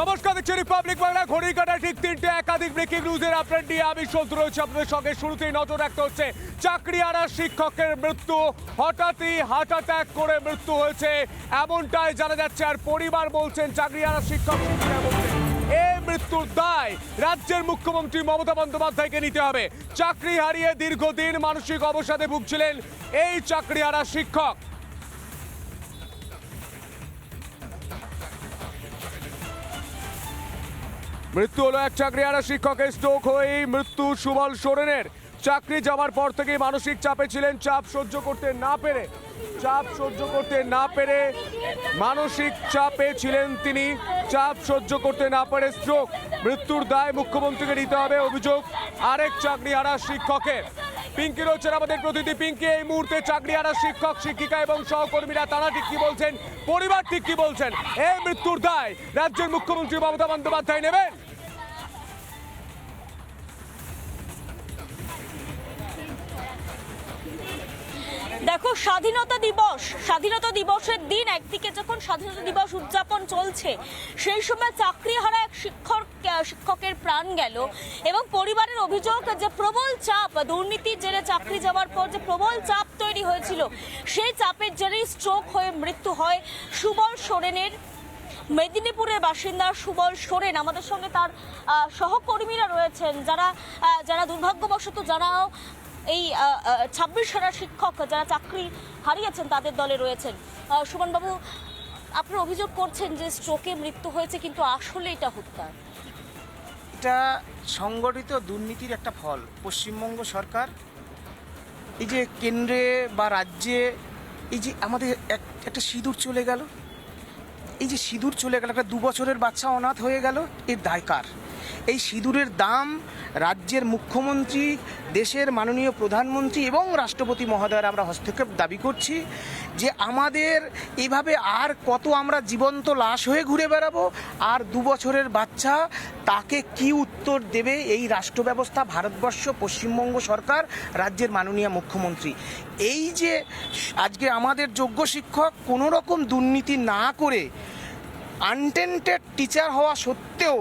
নমস্কার দেখছি রিপাবলিক বাংলা ঘড়ির কাটা ঠিক তিনটে একাধিক ব্রেকিং নিউজের আপডেট নিয়ে আমি সন্তু রয়েছে আপনাদের সঙ্গে। শুরুতেই নজর রাখতে হচ্ছে চাকরি চাকরিয়ারা শিক্ষকের মৃত্যু, হঠাৎই হার্ট অ্যাটাক করে মৃত্যু হয়েছে, এমনটাই জানা যাচ্ছে। আর পরিবার বলছেন চাকরি চাকরিয়ারা শিক্ষক মৃত্যুর দায় রাজ্যের মুখ্যমন্ত্রী মমতা বন্দ্যোপাধ্যায়কে নিতে হবে। চাকরি হারিয়ে দীর্ঘদিন মানসিক অবসাদে ভুগছিলেন এই চাকরিয়ারা শিক্ষক। মৃত্যু হলো এক চাকরি চাকরিহারা শিক্ষকের স্ট্রোক হয়েই মৃত্যু সুবল সোরেনের। চাকরি যাওয়ার পর থেকেই মানসিক চাপে ছিলেন, চাপ সহ্য করতে না পেরে, চাপ সহ্য করতে না পেরে মানসিক চাপে ছিলেন তিনি। চাপ সহ্য করতে না পারে স্ট্রোক, মৃত্যুর দায় মুখ্যমন্ত্রীকে নিতে হবে অভিযোগ আরেক চাকরি চাকরিহারা শিক্ষকের। পিঙ্কি রয়েছেন আমাদের প্রতিনিধি পিঙ্কি, এই মুহূর্তে চাকরি চাকরিহারা শিক্ষক, শিক্ষিকা এবং সহকর্মীরা, তারা ঠিক কি বলছেন, পরিবার ঠিক কি বলছেন? এই মৃত্যুর দায় রাজ্যের মুখ্যমন্ত্রী মমতা বন্দ্যোপাধ্যায় নেবেন? দেখো, স্বাধীনতা দিবস, স্বাধীনতা দিবসের দিন একদিকে যখন স্বাধীনতা দিবস উদযাপন চলছে, সেই সময় চাকরি হারা এক শিক্ষক শিক্ষকের প্রাণ গেল এবং পরিবারের অভিযোগ যে প্রবল চাপ, দুর্নীতির জেরে চাকরি যাওয়ার পর যে প্রবল চাপ তৈরি হয়েছিল, সেই চাপের জেরেই স্ট্রোক হয়ে মৃত্যু হয় সুবল সোরেনের। মেদিনীপুরের বাসিন্দা সুবল সোরেন, আমাদের সঙ্গে তার সহকর্মীরা রয়েছেন, যারা যারা দুর্ভাগ্যবশত যারাও এই ছাব্বিশ হারা শিক্ষক যারা চাকরি হারিয়েছেন তাদের দলে রয়েছেন। সুমনবাবু, আপনার অভিযোগ করছেন যে স্ট্রোকে মৃত্যু হয়েছে, কিন্তু আসলে এটা হত্যা। এটা সংগঠিত দুর্নীতির একটা ফল, পশ্চিমবঙ্গ সরকার। এই যে কেন্দ্রে বা রাজ্যে এই যে আমাদের এক, একটা সিঁদুর চলে গেল। এই যে সিঁদুর চলে গেল, একটা দু বছরের বাচ্চা অনাথ হয়ে গেল, এর দায়কার। এই সিঁদুরের দাম রাজ্যের মুখ্যমন্ত্রী, দেশের মাননীয় প্রধানমন্ত্রী এবং রাষ্ট্রপতি মহোদয়ের আমরা হস্তক্ষেপ দাবি করছি যে আমাদের এভাবে আর কত আমরা জীবন্ত লাশ হয়ে ঘুরে বেড়াবো, আর দু বছরের বাচ্চা তাকে কি উত্তর দেবে এই রাষ্ট্র ব্যবস্থা ভারতবর্ষ, পশ্চিমবঙ্গ সরকার, রাজ্যের মাননীয় মুখ্যমন্ত্রী? এই যে আজকে আমাদের যোগ্য শিক্ষক কোনো রকম দুর্নীতি না করে আনটেন্টেড টিচার হওয়া সত্ত্বেও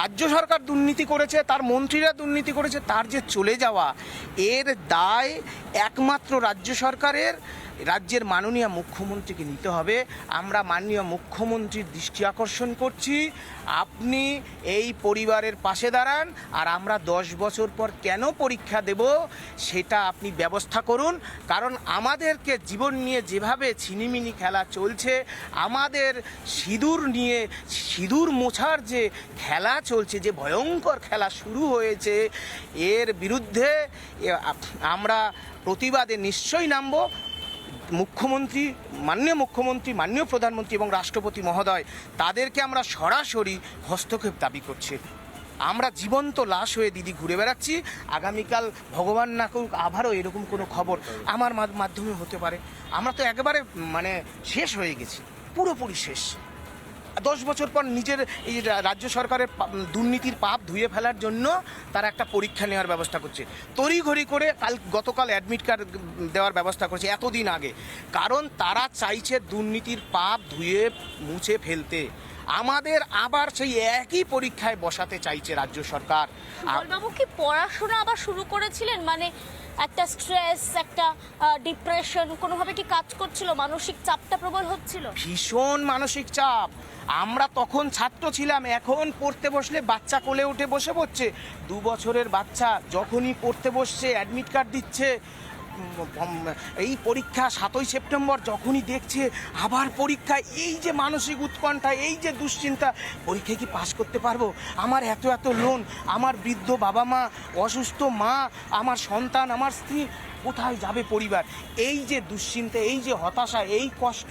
রাজ্য সরকার দুর্নীতি করেছে, তার মন্ত্রীরা দুর্নীতি করেছে, তার যে চলে যাওয়া, এর দায় একমাত্র রাজ্য সরকারের। রাজ্যের মাননীয় মুখ্যমন্ত্রীকে নিতে হবে। আমরা মাননীয় মুখ্যমন্ত্রীর দৃষ্টি আকর্ষণ করছি। আপনি এই পরিবারের পাশে দাঁড়ান আর আমরা দশ বছর পর কেন পরীক্ষা দেব সেটা আপনি ব্যবস্থা করুন। কারণ আমাদেরকে জীবন নিয়ে যেভাবে ছিনিমিনি খেলা চলছে, আমাদের সিঁদুর নিয়ে, সিঁদুর মোছার যে খেলা চলছে, যে ভয়ঙ্কর খেলা শুরু হয়েছে, এর বিরুদ্ধে আমরা প্রতিবাদে নিশ্চয়ই নামবো। মুখ্যমন্ত্রী, মাননীয় মুখ্যমন্ত্রী, মাননীয় প্রধানমন্ত্রী এবং রাষ্ট্রপতি মহোদয়, তাদেরকে আমরা সরাসরি হস্তক্ষেপ দাবি করছি। আমরা জীবন্ত লাশ হয়ে দিদি ঘুরে বেড়াচ্ছি। আগামীকাল ভগবান না করুক আবারও এরকম কোনো খবর আমার মাধ্যমে হতে পারে। আমরা তো একেবারে মানে শেষ হয়ে গেছি। পুরোপুরি শেষ। দশ বছর পর নিজের এই রাজ্য সরকারের দুর্নীতির পাপ ধুয়ে ফেলার জন্য তারা একটা পরীক্ষা নেওয়ার ব্যবস্থা করছে। তড়িঘড়ি করে কাল গতকাল অ্যাডমিট কার্ড দেওয়ার ব্যবস্থা করছে এতদিন আগে। কারণ তারা চাইছে দুর্নীতির পাপ ধুয়ে মুছে ফেলতে। আমাদের আবার সেই একই পরীক্ষায় বসাতে চাইছে রাজ্য সরকার। কি পড়াশোনা আবার শুরু করেছিলেন? মানে একটা স্ট্রেস একটা ডিপ্রেশন কোনোভাবে কি কাজ করছিল? মানসিক চাপটা প্রবল হচ্ছিল? ভীষণ মানসিক চাপ। আমরা তখন ছাত্র ছিলাম, এখন পড়তে বসলে বাচ্চা কোলে উঠে বসে পড়ছে। দু বছরের বাচ্চা যখনই পড়তে বসছে অ্যাডমিট কার্ড দিচ্ছে এই পরীক্ষা সাতই সেপ্টেম্বর যখনই দেখছে, আবার পরীক্ষা, এই যে মানসিক উৎকণ্ঠা, এই যে দুশ্চিন্তা পরীক্ষায় কি পাশ করতে পারব? আমার এত এত লোন, আমার বৃদ্ধ বাবা মা, অসুস্থ মা, আমার সন্তান, আমার স্ত্রী, কোথায় যাবে পরিবার? এই যে দুশ্চিন্তা, এই যে হতাশা, এই কষ্ট,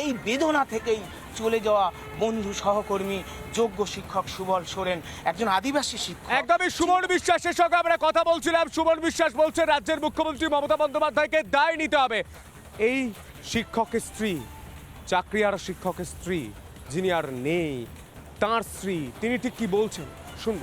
এই বেদনা থেকেই চলে যাওয়া বন্ধু সহকর্মী যোগ্য শিক্ষক সুবল সোরেন, একজন আদিবাসী শিক্ষক। একদমই সুমন বিশ্বাসের সঙ্গে আমরা কথা বলছিলাম। সুমন বিশ্বাস বলছে, রাজ্যের মুখ্যমন্ত্রী মমতা বন্দ্যোপাধ্যায়কে দায় নিতে হবে। এই শিক্ষকের স্ত্রী চাকরি আর শিক্ষকের স্ত্রী, যিনি আর নেই, তাঁর স্ত্রী, তিনি ঠিক কি বলছেন? শুনব।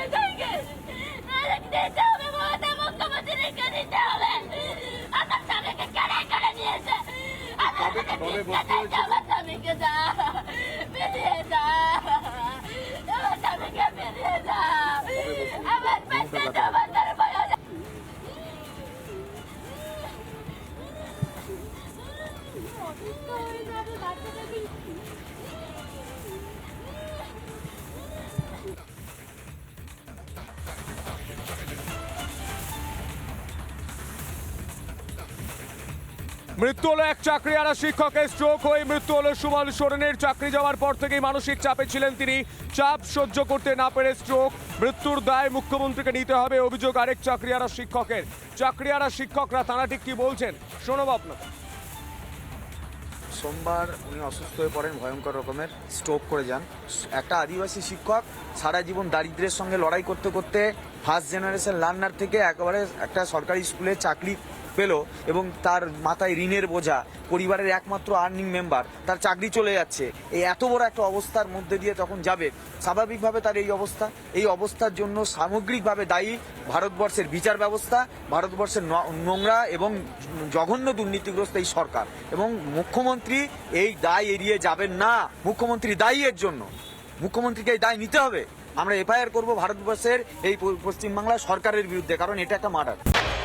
মৃত্যু হলো এক চাকরি আর শিক্ষকের স্ট্রোক হয়ে মৃত্যু হলো সুমন সোরেনের। চাকরি যাওয়ার পর থেকেই মানসিক চাপে ছিলেন তিনি। চাপ সহ্য করতে না পেরে স্ট্রোক মৃত্যুর দায় মুখ্যমন্ত্রীকে নিতে হবে অভিযোগ আরেক চাকরিয়ারা শিক্ষকের। চাকরি চাকরিয়ারা শিক্ষকরা তারা ঠিক কি বলছেন? শোনো আপনার সোমবার উনি অসুস্থ হয়ে পড়েন, ভয়ঙ্কর রকমের স্ট্রোক করে যান। একটা আদিবাসী শিক্ষক সারা জীবন দারিদ্র্যের সঙ্গে লড়াই করতে করতে ফার্স্ট জেনারেশন লার্নার থেকে একেবারে একটা সরকারি স্কুলে চাকরি পেল এবং তার মাথায় ঋণের বোঝা, পরিবারের একমাত্র আর্নিং মেম্বার তার চাকরি চলে যাচ্ছে। এই এত বড় একটা অবস্থার মধ্যে দিয়ে তখন যাবে। স্বাভাবিকভাবে তার এই অবস্থা। এই অবস্থার জন্য সামগ্রিকভাবে দায়ী ভারতবর্ষের বিচার ব্যবস্থা, ভারতবর্ষের নোংরা এবং জঘন্য দুর্নীতিগ্রস্ত এই সরকার। এবং মুখ্যমন্ত্রী এই দায় এড়িয়ে যাবেন না। মুখ্যমন্ত্রী দায়ী এর জন্য। মুখ্যমন্ত্রীকে এই দায় নিতে হবে। আমরা এফআইআর করব ভারতবর্ষের এই প- পশ্চিমবাংলার সরকারের বিরুদ্ধে, কারণ এটা একটা মার্ডার।